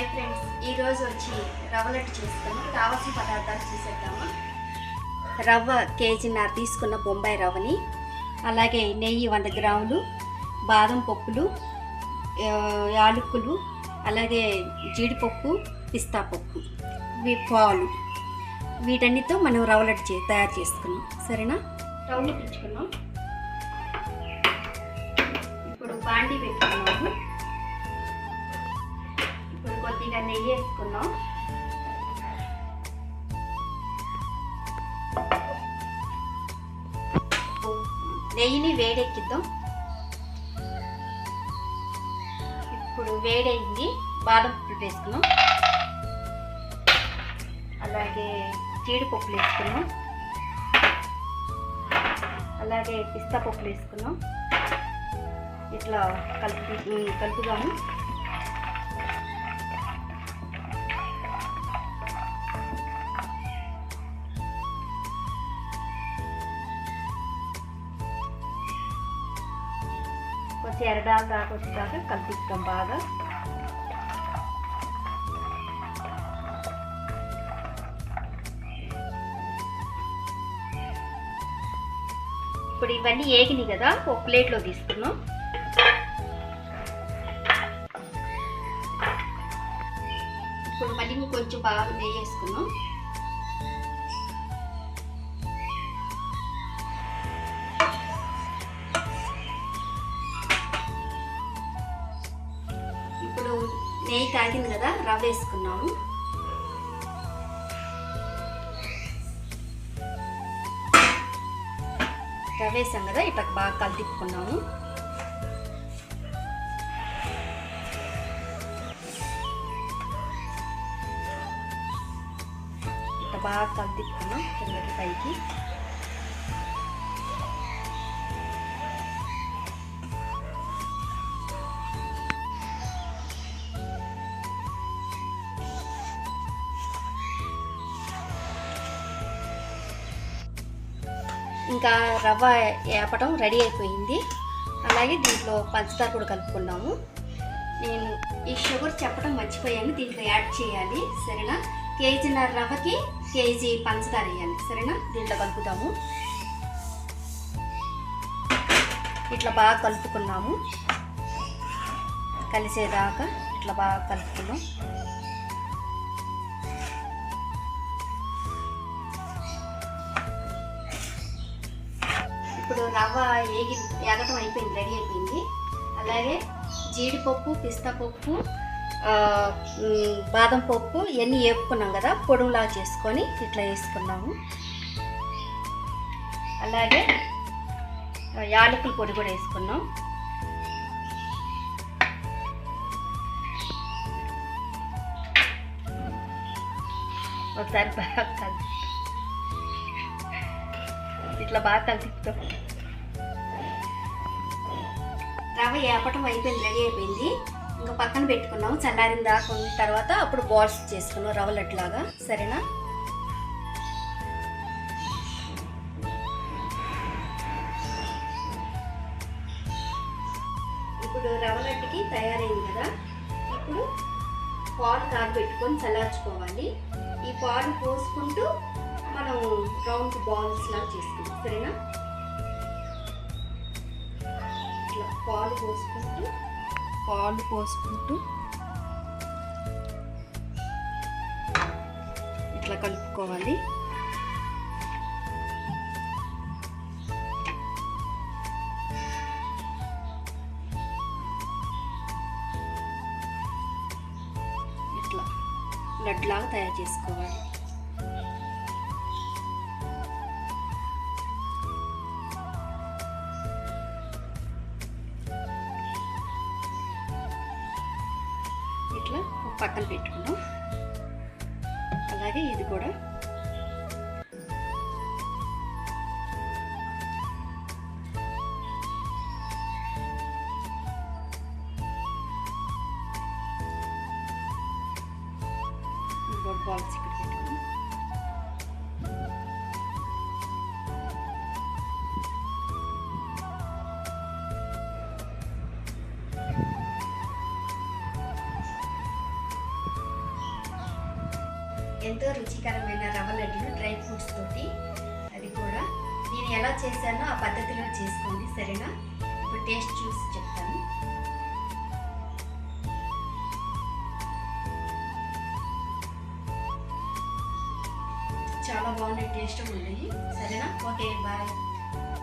Hi friends ఈరోజు వచ్చి రవ్వ లడ్డు చేసుకున్నాం కావాల్సిన పదార్థాలు చూసేద్దాము? రవ్వ కేజీన్నర తీసుకున్న బొంబాయి రవ్వని అలాగే నెయ్యి వంద గ్రాములు బాదం పప్పులు యాలుక్కులు యాలకులు అలాగే జీడిపప్పు పిస్తా పప్పు ఇవి పాలు. వీటన్నిటితో మనం రవ్వ లడ్డు చే తయారు చేసుకున్నాం. సరేనా? రవ్వని పెంచుకున్నాం. ఇప్పుడు బాండీ పెట్టి కొద్దిగా నెయ్యి వేసుకున్నాం. నెయ్యిని వేడెక్కిద్దాం. ఇప్పుడు వేడైంది బాదం పప్పులు వేసుకున్నాం. అలాగే జీడిపప్పులు వేసుకున్నాం. అలాగే పిస్తా పప్పులు వేసుకున్నాం. ఇట్లా కలుపు కలుపుదాము. కొంచెం ఎరడాలు దాకా వచ్చేదాకా బాగా. ఇప్పుడు ఇవన్నీ ఏగినాయి కదా ఒక ప్లేట్లో తీసుకున్నాం ఇప్పుడు మళ్ళీ కొంచెం బాగా నెయ్యి వేసుకున్నాం నెయ్యి కాగింది కదా రవ్వ వేసుకున్నాము. రవ్వ వేసాం కదా ఇప్పటికి బాగా కలిపిక్కున్నాము ఇట్లా బాగా కలిపిక్కున్నాం కిందకి పైకి. ఇంకా రవ్వ వేపటం రెడీ అయిపోయింది. అలాగే దీంట్లో పంచదార కూడా కలుపుకున్నాము. నేను ఈ షుగర్ చెప్పడం మర్చిపోయాను. దీంట్లో యాడ్ చేయాలి. సరేనా? కేజీన్నర రవ్వకి కేజీ పంచదార వేయాలి. సరేనా? దీంట్లో కలుపుతాము. ఇట్లా బాగా కలుపుకున్నాము. కలిసేదాకా ఇట్లా బాగా కలుపుకున్నాం. ఇప్పుడు రవ్వ ఏగి ఎగటం అయిపోయింది రెడీ అయిపోయింది. అలాగే జీడిపప్పు పిస్తా పప్పు బాదం పప్పు ఇవన్నీ వేపుకున్నాం కదా పొడుగులా చేసుకొని ఇట్లా వేసుకున్నాము. అలాగే యాలకుల పొడి కూడా వేసుకున్నాం. ఒకసారి బాగా కలిపి ఇట్లా బాగా కలుపుతాం రవ్వ ఏపటం అయిపోయింది రెడీ అయిపోయింది. ఇంకా పక్కన పెట్టుకున్నాము. చల్లారిన దాకా ఉన్న తర్వాత అప్పుడు బాల్స్ చేసుకున్నాం రవ్వ సరేనా? ఇప్పుడు రవ్వ తయారైంది కదా. ఇప్పుడు పాలు కాగబెట్టుకొని చల్లార్చుకోవాలి. ఈ పాలు పోసుకుంటూ మనం రౌండ్ బాల్స్ లాగా చేసుకుంటాం సరేనా? ఇట్లా పాలు పోసుకుంటూ పాలు పోసుకుంటూ ఇట్లా కలుపుకోవాలి. ఇట్లా లడ్లాగా తయారు చేసుకోవాలి. ఇట్లా ఒక పక్కన పెట్టుకున్నాం అలాగే ఇది కూడా. ఇది కూడా బాల్స్ ఇక్కడ ఎంతో రుచికరమైన రవ్వ లడ్డులు డ్రై ఫ్రూట్స్ తోటి. అది కూడా నేను ఎలా చేశానో ఆ పద్ధతిలో చేసుకోండి సరేనా? ఇప్పుడు టేస్ట్ చూసి చెప్తాను. చాలా బాగున్నాయి టేస్ట్ ఉన్నాయి. సరేనా? Okay bye.